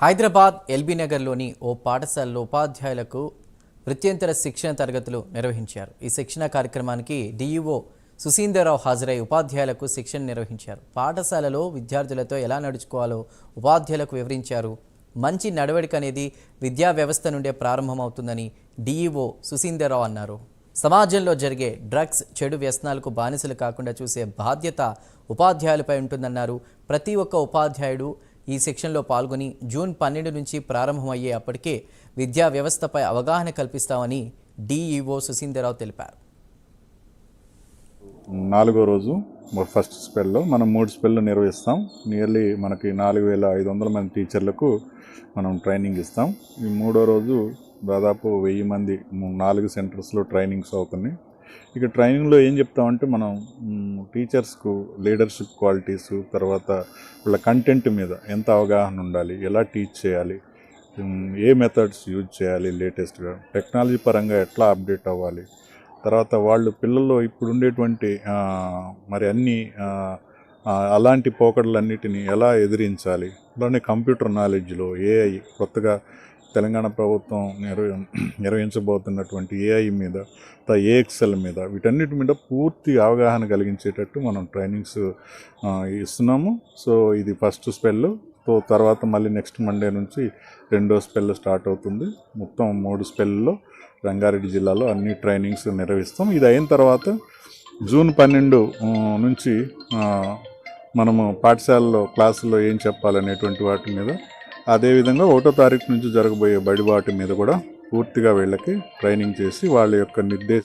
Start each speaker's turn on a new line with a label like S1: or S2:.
S1: Hyderabad LB నగర్లోని ఓ పాఠశాలలో ఉపాధ్యాయులకు వృత్యంతర శిక్షణ తరగతులు నిర్వహించారు. ఈ శిక్షణ కార్యక్రమానికి డిఈఓ సుశీందర్రావు హాజరై ఉపాధ్యాయులకు శిక్షణ నిర్వహించారు. పాఠశాలలో విద్యార్థులతో ఎలా నడుచుకోవాలో ఉపాధ్యాయులకు వివరించారు. మంచి నడవడిక అనేది విద్యా వ్యవస్థ నుండే ప్రారంభమవుతుందని డిఈఓ సుశీందర్రావు అన్నారు. సమాజంలో జరిగే డ్రగ్స్ చెడు వ్యసనాలకు బానిసలు కాకుండా చూసే బాధ్యత ఉపాధ్యాయులపై ఉంటుందన్నారు. ప్రతి ఒక్క ఉపాధ్యాయుడు ఈ సెక్షన్లో పాల్గొని జూన్ పన్నెండు నుంచి ప్రారంభమయ్యే అప్పటికే విద్యా వ్యవస్థపై అవగాహన కల్పిస్తామని డిఈఓ సుసీందరావు తెలిపారు.
S2: నాలుగో రోజు ఫస్ట్ స్పెల్లో మనం మూడు స్పెల్లు నిర్వహిస్తాం. నియర్లీ మనకి నాలుగు వేల ఐదు వందల మంది టీచర్లకు మనం ట్రైనింగ్ ఇస్తాం. ఈ మూడో రోజు దాదాపు వెయ్యి మంది నాలుగు సెంటర్స్లో ట్రైనింగ్స్ అవుతున్నాయి. ఇక ట్రైనింగ్లో ఏం చెప్తామంటే మనం టీచర్స్కు లీడర్షిప్ క్వాలిటీస్ తర్వాత వాళ్ళ కంటెంట్ మీద ఎంత అవగాహన ఉండాలి ఎలా టీచ్ చేయాలి ఏ మెథడ్స్ యూజ్ చేయాలి లేటెస్ట్గా టెక్నాలజీ పరంగా ఎట్లా అప్డేట్ అవ్వాలి తర్వాత వాళ్ళు పిల్లల్లో ఇప్పుడు ఉండేటువంటి మరి అన్ని అలాంటి పోకడలన్నిటిని ఎలా ఎదిరించాలి అలానే కంప్యూటర్ నాలెడ్జ్లో ఏఐ కొత్తగా తెలంగాణ ప్రభుత్వం నిర్వ నిర్వహించబోతున్నటువంటి ఏఐ మీద ఏఎక్సెల్ మీద వీటన్నిటి మీద పూర్తి అవగాహన కలిగించేటట్టు మనం ట్రైనింగ్స్ ఇస్తున్నాము. సో ఇది ఫస్ట్ స్పెల్తో తర్వాత మళ్ళీ నెక్స్ట్ మండే నుంచి రెండో స్పెల్ స్టార్ట్ అవుతుంది. మొత్తం మూడు స్పెల్లో రంగారెడ్డి జిల్లాలో అన్ని ట్రైనింగ్స్ నిర్వహిస్తాం. ఇది అయిన తర్వాత జూన్ పన్నెండు నుంచి మనము పాఠశాలలో క్లాసుల్లో ఏం చెప్పాలనేటువంటి వాటి మీద అదేవిధంగా ఒకటో తారీఖు నుంచి జరగబోయే బడిబాటు మీద కూడా పూర్తిగా వీళ్ళకి ట్రైనింగ్ చేసి వాళ్ళ యొక్క నిర్దేశ